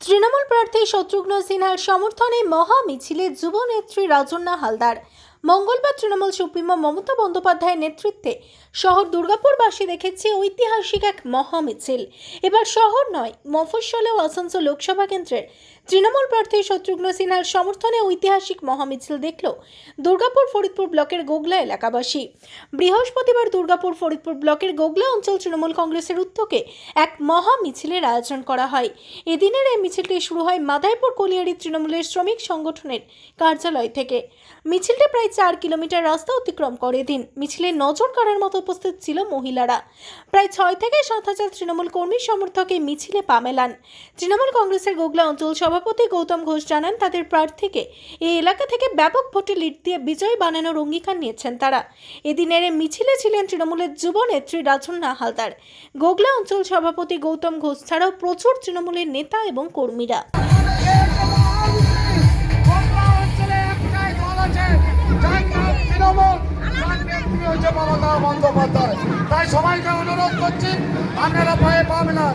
তৃণমূল প্রার্থী শত্রুঘ্ন সিনহার সমর্থনে মহা মিছিলে যুবনেত্রী রাজন্না হালদার। মঙ্গলবার তৃণমূল সুপ্রিমো মমতা বন্দ্যোপাধ্যায়ের নেতৃত্বে শহর দুর্গাপুরবাসী দেখেছে ঐতিহাসিক এক মহা মিছিল এবার শহর নয়, মফস্বল ও আসানসোল লোকসভা কেন্দ্রের তৃণমূল প্রার্থী শত্রুঘ্ন সিনহার সমর্থনে ঐতিহাসিক মহামিছিল দেখল দুর্গাপুর ফরিদপুর ব্লকের গোগলা এলাকাবাসী। বৃহস্পতিবার দুর্গাপুর ফরিদপুর ব্লকের গোগলা অঞ্চল তৃণমূল কংগ্রেসের উদ্যোগে এক মহা মিছিলের আয়োজন করা হয়। এদিনের এই মিছিলটি শুরু হয় মাদাইপুর কলিয়ারি তৃণমূলের শ্রমিক সংগঠনের কার্যালয় থেকে। মিছিলটি প্রায় চার কিলোমিটার রাস্তা অতিক্রম করে দিন মিছিলে নজর কাড়ার মতো উপস্থিত ছিল মহিলারা। প্রায় ছয় থেকে সাত হাজার তৃণমূল কর্মী সমর্থক মিছিলে পা মেলান। তৃণমূল কংগ্রেসের গোগলা অঞ্চল সভাপতি গৌতম ঘোষ জানান, তাদের প্রার্থীকে এই এলাকা থেকে ব্যাপক ভোটে লিড দিয়ে বিজয় বানানোর অঙ্গীকার নিয়েছেন তারা। এদিনের মিছিলে ছিলেন তৃণমূলের যুব নেত্রী রাজন্না হালদার। গোগলা অঞ্চল সভাপতি গৌতম ঘোষ ছাড়াও প্রচুর তৃণমূলের নেতা এবং কর্মীরা। বন্দ্যোপাধ্যায় তাই সবাইকে অনুরোধ করছি, আপনারা ভয়ে পাবেন না।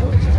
তো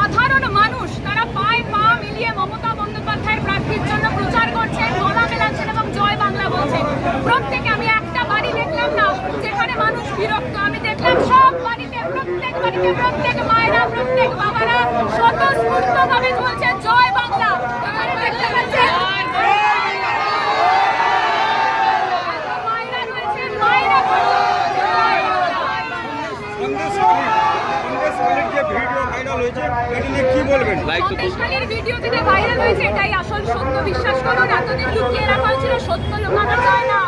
সাধারণ মানুষ, তারা পায়ে পা মিলিয়ে মমতা বন্দ্যোপাধ্যায়ের প্রার্থীর জন্য প্রচার করছেন গলা মেলাচ্ছেন এবং জয় বাংলা বলছেন। প্রত্যেকে আমি একটা বাড়ি দেখলাম না, যেখানে মানুষ বিরক্ত। আমি দেখলাম সব বাড়িতে, প্রত্যেক বাড়িতে, প্রত্যেক মায়েরা, প্রত্যেক বাবারা স্বতঃস্ফূর্তভাবে বলছে, জয় বাংলা এখানে দেখতে পাচ্ছেন মায়েরা রয়েছেন মায়েরা বলছে জয় বাংলা। সন্দেশখালী সন্দেশখালীর যে ভিডিও ভাইরাল হয়েছে এটা নিয়ে কি বলবেন? সন্দেশখালীর ভিডিও যেটা ভাইরাল হয়েছে এটাই আসল সত্য বিশ্বাস করুন এতদিন লুকিয়ে রাখা হয়েছিল সত্য লুকানো যায় না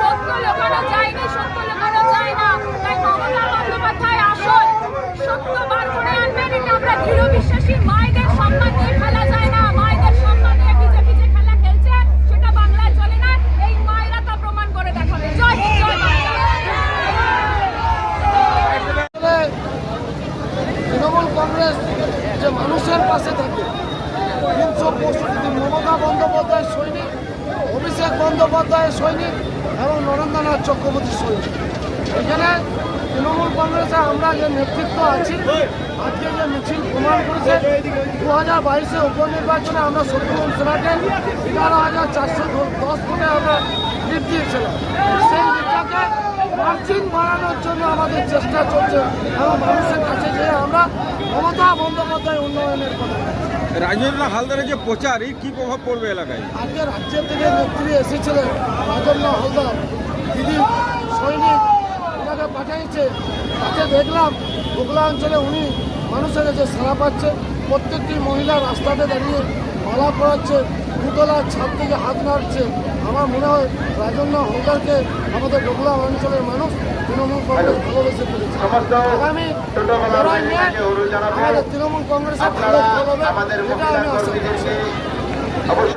সত্য লুকানো যায়নি সত্য লুকানো যায় না। তাই মমতা বন্দ্যোপাধ্যায় আসল সত্য বার করে আনবেন এটা আমরা দৃঢ় বিশ্বাসী মায়েদের সম্মান নিয়ে খেলা যায় না মায়েদের সম্মান নিয়ে বিজেপি যে খেলা খেলছে সেটা বাংলায় চলে না এই মায়েরা তা প্রমাণ করে দেখাবে জয় হিন্দ, জয় বাংলা আসলে তৃণমূল কংগ্রেস যে মানুষের পাশে থাকে তিনশো পঁয়ষট্টি মমতা বন্দ্যোপাধ্যায় সৈনিক অভিষেক বন্দ্যোপাধ্যায়ের সৈনিক এবং নরেন্দ্রনাথ চক্রবর্তী সৈনিক এখানে তৃণমূল কংগ্রেসে আমরা যে নেতৃত্ব আছি, আজকে যে মিছিল প্রমাণ করেছে দু হাজার বাইশে উপনির্বাচনে আমরা শত্রুঘ্ন সেনাকে এগারো হাজার চারশো দশ ভোটে আমরা লিড দিয়েছিলাম সেই লিডটাকে মার্জিন বাড়ানোর জন্য আমাদের চেষ্টা চলছে এবং মানুষের কাছে যেয়ে আমরা মমতা বন্দ্যোপাধ্যায় উন্নয়নের কথা। রাজেন্দ্র হালদারের যে প্রচার এই কী প্রভাব পড়বে এলাকায়? আজকে রাজ্যের থেকে নেত্রী এসেছিলেন রাজন্য হালদার। দিদি সৈনিক ওনাকে পাঠিয়েছে তাকে দেখলাম হুগলা অঞ্চলে উনি মানুষের কাছে সারা পাচ্ছে, প্রত্যেকটি মহিলা রাস্তাতে দাঁড়িয়ে মালা পড়াচ্ছে দুতলার ছাদ থেকে হাত নাড়ছে। আমার মনে হয় রাজন্য হালদারকে আমাদের ডোগলা অঞ্চলের মানুষ তৃণমূল কংগ্রেস ভালোবেসে ফেলেছে। আগামী আমাদের তৃণমূল কংগ্রেসের ভালো হবে এটা আমি আশা করছি